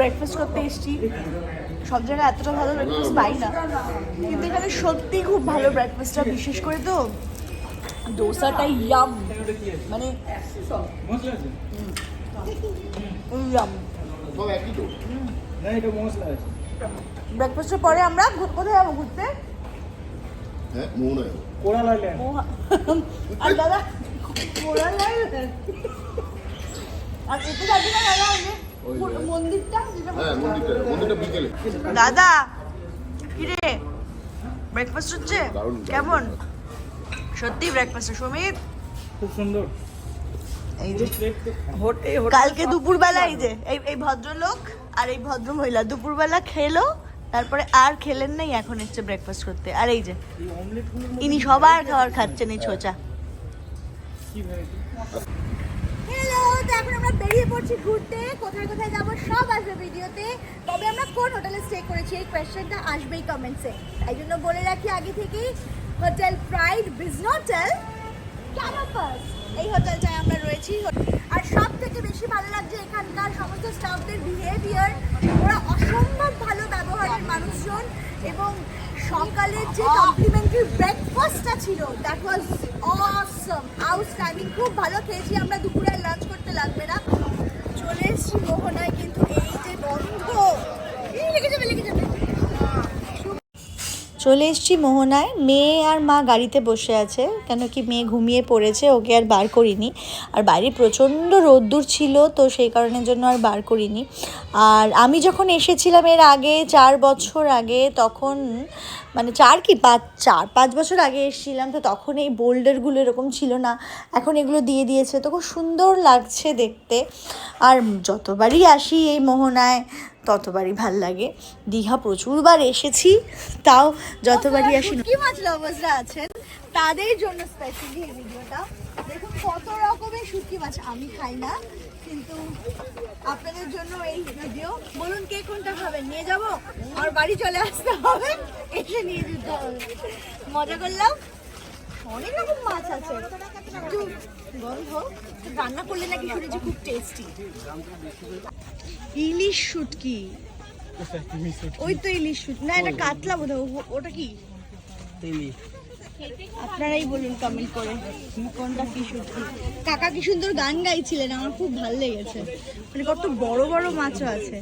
Breakfast করতে এসেছি। সব জায়গায় এতটা ভালো ব্রেকফাস্ট পাই না। কিন্তু এখানে সত্যি খুব ভালো ব্রেকফাস্টটা বিশেষ করে তো দোসাটা ইয়াম মানে ইয়াম ব্রেকফাস্টের পরে আমরা কোথায় যাব ঘুরতে? হ্যাঁ আর দাদা। আর এতে যাবি না দাদা হ্যাঁ মন্দিরটা মন্দিরটা বিকেলে। দাদা কিরে? ব্রেকফাস্ট হচ্ছে? কেমন? সত্যি ব্রেকফাস্ট সুমিত খুব সুন্দর। এই যে কালকে দুপুরবেলা এই যে এই এই ভদ্রলোক আর এই ভদ্র মহিলা দুপুরবেলা খেলো তারপরে আর খেলেন নাই এখন এসছে ব্রেকফাস্ট করতে। আর এই যে ইনি সবার খাবার খাচ্ছেন এই ছোচা কি ভ্যারাইটি হ্যালো তো এখন আমরা পড়ছি ঘুরতে কোথায় কোথায় যাব সব আসবে ভিডিওতে। তবে আমরা কোন হোটেলে স্টে করেছি এই কোয়েশ্চেনটা আসবেই কমেন্টসে তাই জন্য বলে রাখি আগে থেকেই হোটেল প্রাইড বিজনোটেল ক্যানাপাস এই হোটেলটায় আমরা রয়েছি। আর সব থেকে বেশি ভালো লাগছে এখানকার সমস্ত স্টাফদের বিহেভিয়ার ওরা অসম্ভব ভালো ব্যবহারের মানুষজন। এবং সকালের যে কমপ্লিমেন্টারি ব্রেকফাস্টটা ছিল দ্যাট ওয়াজ অসম আউটস্ট্যান্ডিং খুব ভালো খেয়েছি আমরা দুপুরে লাঞ্চ করতে লাগবে না। চলে এসেছি মোহনায় কিন্তু এই যে বন্ধ এই লেগে যাবে লেগে যাবে চলে এসেছি মোহনায়। মেয়ে আর মা গাড়িতে বসে আছে। কেন কি মেয়ে ঘুমিয়ে পড়েছে, ওকে আর বার করিনি। আর বাইরে প্রচণ্ড রোদ্দুর ছিল, তো সেই কারণের জন্য আর বার করিনি। আর আমি যখন এসেছিলাম এর আগে, চার বছর আগে, তখন মানে চার কি পাঁচ, চার, পাঁচ বছর আগে এসেছিলাম, তো তখন এই বোল্ডারগুলো এরকম ছিল না। এখন এগুলো দিয়ে দিয়েছে, তো খুব সুন্দর লাগছে দেখতে। আর যতবারই আসি এই মোহনায় ততবারই ভালো লাগে। দীঘা প্রচুরবার এসেছি, তাও যতবারই আসি কি মাছ লাভার্সরা আছেন, তাদের জন্য স্পেশালি এই ভিডিওটা দেখুন কত রকমের শুটকি মাছ, আমি খাই না, কিন্তু আপনাদের জন্য এই ভিডিও বলুন কে কোনটা খাবেন, নিয়ে যাব? আর বাড়ি চলে আসতে হবে, এসে নিয়ে যেতে হবে। মজা করলাম? অনেক রকম মাছ আছে। একটু গন্ধ রান্না করলে নাকি শুনেছি খুব টেস্টি ইলিশ শুটকি। ওই তো ইলিশ শুটকি না এটা কাতলা বোধহয় ওটা কি? আপনারাই বলুন কমেন্ট করে কোনটা কি শুটকি। কাকা কি সুন্দর গান গাইছিলেন আমার খুব ভালো লেগেছে। মানে কত বড় বড় মাছও আছে।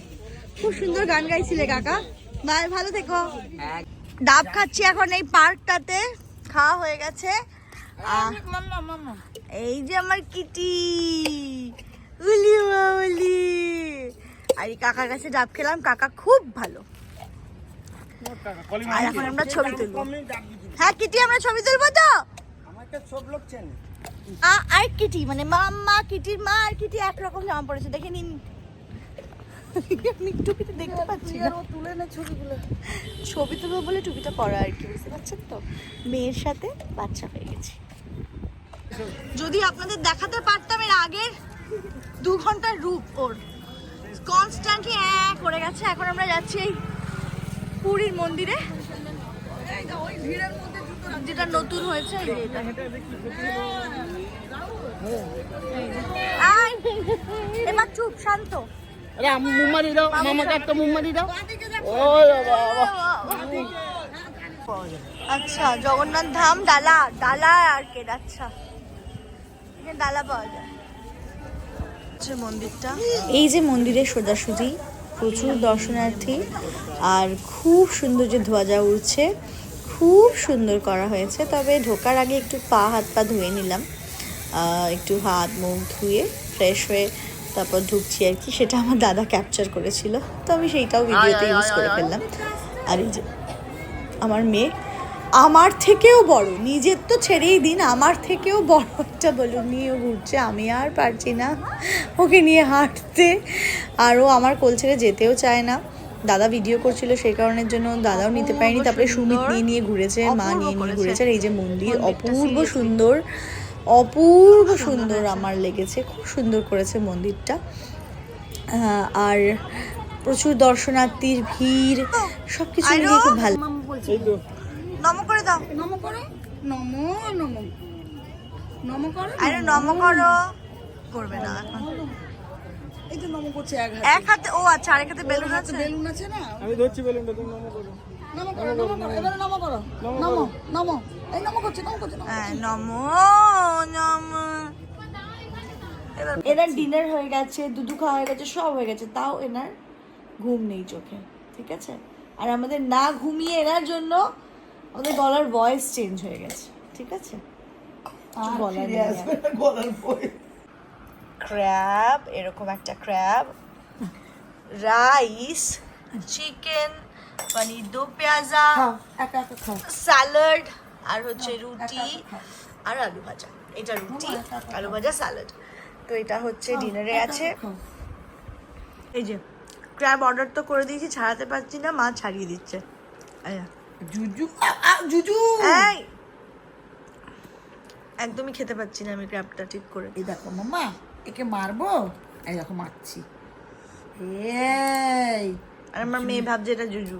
খুব সুন্দর গান গাইছিলে কাকা। বাই ভালো থেকো। ডাব খাচ্ছি এখন এই পার্কটাতে খাওয়া হয়ে গেছে। এই যে আমার কিটি। উলি উলি। আর কাকার কাছে ডাব খেলাম, কাকা খুব ভালো। আর এখন আমরা ছবি তুলবো। হ্যাঁ কিটি আমরা ছবি তুলবো তো? আর কিটি মানে মাম্মা কিটির মা আর কিটি একরকম জামা পড়েছে, দেখে নিন। টুপিটা দেখতে তুলে না। ছবিগুলো ছবি তুলবো বলে টুপিটা পরা আর কি, বুঝতে পারছেন তো? মেয়ের সাথে বাচ্চা হয়ে গেছে। যদি আপনাদের দেখাতে পারতাম এর আগের দু ঘণ্টার রূপ ওর। কনস্ট্যান্টলি হ্যাঁ করে গেছে এখন আমরা যাচ্ছি এই পুরীর মন্দিরে। যেটা নতুন হয়েছে। এবার চুপ শান্ত। মুম্মারি দাও মামাকে একটা মুম্মারি দাও। আচ্ছা জগন্নাথ ধাম ডালা ডালা আর কে আচ্ছা ডালা পাওয়া যায়। মন্দিরটা। এই যে মন্দিরের সোজাসুজি প্রচুর দর্শনার্থী আর খুব সুন্দর যে ধ্বজা উঠছে খুব সুন্দর করা হয়েছে। তবে ঢোকার আগে একটু পা হাত পা ধুয়ে নিলাম। একটু হাত মুখ ধুয়ে ফ্রেশ হয়ে তারপর ঢুকছি আর কি। সেটা আমার দাদা ক্যাপচার করেছিল। তো আমি সেইটাও ভিডিওতে ইউজ করে ফেললাম। আর এই যে আমার মেয়ে আমার থেকেও বড়। নিজের তো ছেড়েই দিন আমার থেকেও বড় একটা বলুন। নিয়েও ঘুরছে আমি আর পারছি না ওকে নিয়ে হাঁটতে। আর ও আমার কোল ছেড়ে যেতেও চায় না। দাদা ভিডিও করছিল সেই কারণের জন্য দাদাও নিতে পারেনি। তারপরে সুমিত নিয়ে নিয়ে ঘুরেছে মা নিয়ে নিয়ে ঘুরেছে। আর এই যে মন্দির অপূর্ব সুন্দর অপূর্ব সুন্দর আমার লেগেছে খুব সুন্দর করেছে মন্দিরটা। আর প্রচুর দর্শনার্থীর ভিড় সবকিছু মিলিয়ে খুব ভালো। নম করে দাও। নম করো। নম নম। নম করো আরে নম। করো। করবে না এখন। এই তো নমো করছে এক এক হাতে ও আচ্ছা আরেক হাতে বেলুন আছে? বেলুন আছে না? আমি ধরছি বেলুনটা তুমি নমো করো। নমো করো নমো করো এবারে নমো করো। নমো নমো এই নমো করছে নমো করছে হ্যাঁ নমো নমো। এবার এনার ডিনার হয়ে গেছে দুধু খাওয়া হয়ে গেছে সব হয়ে গেছে। তাও এনার ঘুম নেই চোখে ঠিক আছে? আর আমাদের না ঘুমিয়ে এনার জন্য আমাদের গলার ভয়েস চেঞ্জ হয়ে গেছে ঠিক আছে? ক্র্যাব এরকম একটা ক্র্যাব রাইস চিকেন পনির দো পেঁয়াজা স্যালাড আর হচ্ছে রুটি আর আলু ভাজা। এটা রুটি আলু ভাজা স্যালাড তো এটা হচ্ছে ডিনারে আছে। এই যে ক্র্যাব অর্ডার তো করে দিয়েছি ছাড়াতে পারছি না মা ছাড়িয়ে দিচ্ছে। এই যে। জুজু? জুজু! এই! একদমই খেতে পাচ্ছি না আমি ক্র্যাবটা ঠিক করে। এই দেখো মামা একে মারবো? এই দেখো মারছি। এই আর আমার মেয়ে ভাবছে এটা জুজু।